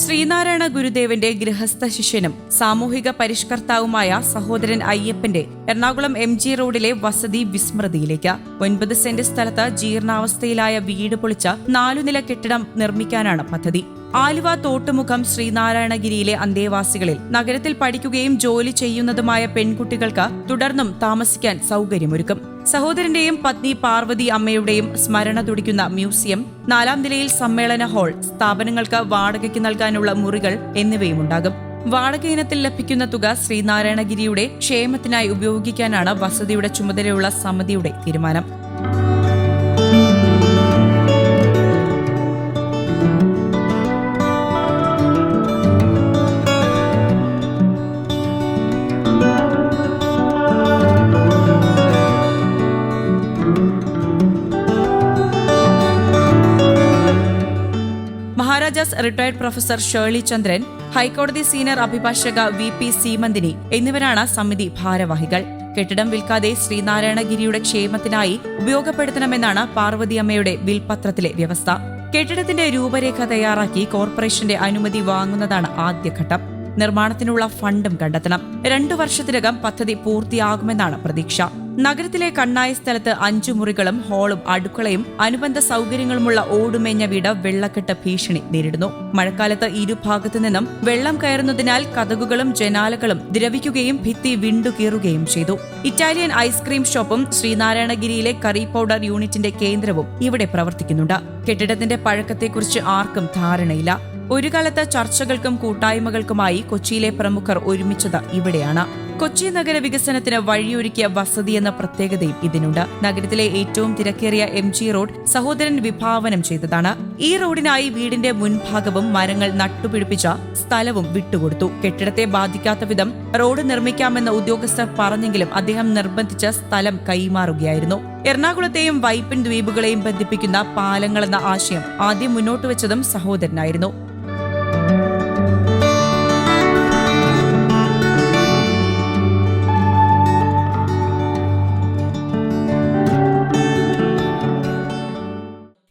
ശ്രീനാരായണ ഗുരുദേവന്റെ ഗൃഹസ്ഥ ശിഷ്യനും സാമൂഹിക പരിഷ്കർത്താവുമായ സഹോദരൻ അയ്യപ്പന്റെ എറണാകുളം എം ജി റോഡിലെ വസതി വിസ്മൃതിയിലേക്ക്. ഒൻപത് സെന്റ് സ്ഥലത്ത് ജീർണാവസ്ഥയിലായ വീട് പൊളിച്ച നാലുനില കെട്ടിടം നിർമ്മിക്കാനാണ് പദ്ധതി. ആലുവ തോട്ടുമുഖം ശ്രീനാരായണഗിരിയിലെ അന്തേവാസികളിൽ നഗരത്തിൽ പഠിക്കുകയും ജോലി ചെയ്യുന്നതുമായ പെൺകുട്ടികൾക്ക് തുടർന്നും താമസിക്കാൻ സൗകര്യമൊരുക്കും. സഹോദരന്റെയും പത്നി പാർവതി അമ്മയുടെയും സ്മരണ തുടിക്കുന്ന മ്യൂസിയം നാലാം നിലയിൽ സമ്മേളന ഹാൾ സ്ഥാപനങ്ങൾക്ക് വാടകയ്ക്ക് നൽകാനുള്ള മുറികൾ എന്നിവയുമുണ്ടാകും. വാടക ഇനത്തിൽ ലഭിക്കുന്ന തുക ശ്രീനാരായണഗിരിയുടെ ക്ഷേമത്തിനായി ഉപയോഗിക്കാനാണ് വസതിയുടെ ചുമതലയുള്ള സമിതിയുടെ തീരുമാനം. Maharajas retired professor Shirley Chandran ഹൈക്കോടതി സീനിയർ അഭിഭാഷക വി പി സീമന്തിനി എന്നിവരാണ് സമിതി ഭാരവാഹികൾ. കെട്ടിടം വിൽക്കാതെ ശ്രീനാരായണഗിരിയുടെ ക്ഷേമത്തിനായി ഉപയോഗപ്പെടുത്തണമെന്നാണ് പാർവതിയമ്മയുടെ വിൽപത്രത്തിലെ വ്യവസ്ഥ. കെട്ടിടത്തിന്റെ രൂപരേഖ തയ്യാറാക്കി കോർപ്പറേഷന്റെ അനുമതി വാങ്ങുന്നതാണ് ആദ്യഘട്ടം. നിർമ്മാണത്തിനുള്ള ഫണ്ടും കണ്ടെത്തണം. രണ്ടു വർഷത്തിനകം പദ്ധതി പൂർത്തിയാകുമെന്നാണ് പ്രതീക്ഷ. നഗരത്തിലെ കണ്ണായ സ്ഥലത്ത് അഞ്ചു മുറികളും ഹാളും അടുക്കളയും അനുബന്ധ സൗകര്യങ്ങളുമുള്ള ഓടുമേഞ്ഞ വീട് വെള്ളക്കെട്ട് ഭീഷണി നേരിടുന്നു. മഴക്കാലത്ത് ഇരുഭാഗത്തു നിന്നും വെള്ളം കയറുന്നതിനാൽ കതകുകളും ജനാലകളും ദ്രവിക്കുകയും ഭിത്തി വിണ്ടുകീറുകയും ചെയ്തു. ഇറ്റാലിയൻ ഐസ്ക്രീം ഷോപ്പും ശ്രീനാരായണഗിരിയിലെ കറി പൗഡർ യൂണിറ്റിന്റെ കേന്ദ്രവും ഇവിടെ പ്രവർത്തിക്കുന്നുണ്ട്. കെട്ടിടത്തിന്റെ പഴക്കത്തെക്കുറിച്ച് ആർക്കും ധാരണയില്ല. ഒരു കാലത്ത് ചർച്ചകൾക്കും കൂട്ടായ്മകൾക്കുമായി കൊച്ചിയിലെ പ്രമുഖർ ഒരുമിച്ചത് ഇവിടെയാണ്. കൊച്ചി നഗര വികസനത്തിന് വഴിയൊരുക്കിയ വസതി എന്ന പ്രത്യേകതയും ഇതിനുണ്ട്. നഗരത്തിലെ ഏറ്റവും തിരക്കേറിയ എം ജി റോഡ് സഹോദരൻ വിഭാവനം ചെയ്തതാണ്. ഈ റോഡിനായി വീടിന്റെ മുൻഭാഗവും മരങ്ങൾ നട്ടുപിടിപ്പിച്ച സ്ഥലവും വിട്ടുകൊടുത്തു. കെട്ടിടത്തെ ബാധിക്കാത്ത വിധം റോഡ് നിർമ്മിക്കാമെന്ന് ഉദ്യോഗസ്ഥർ പറഞ്ഞെങ്കിലും അദ്ദേഹം നിർബന്ധിച്ച സ്ഥലം കൈമാറുകയായിരുന്നു. എറണാകുളത്തെയും വൈപ്പിൻ ദ്വീപുകളെയും ബന്ധിപ്പിക്കുന്ന പാലങ്ങളെന്ന ആശയം ആദ്യം മുന്നോട്ട് വെച്ചതും സഹോദരനായിരുന്നു.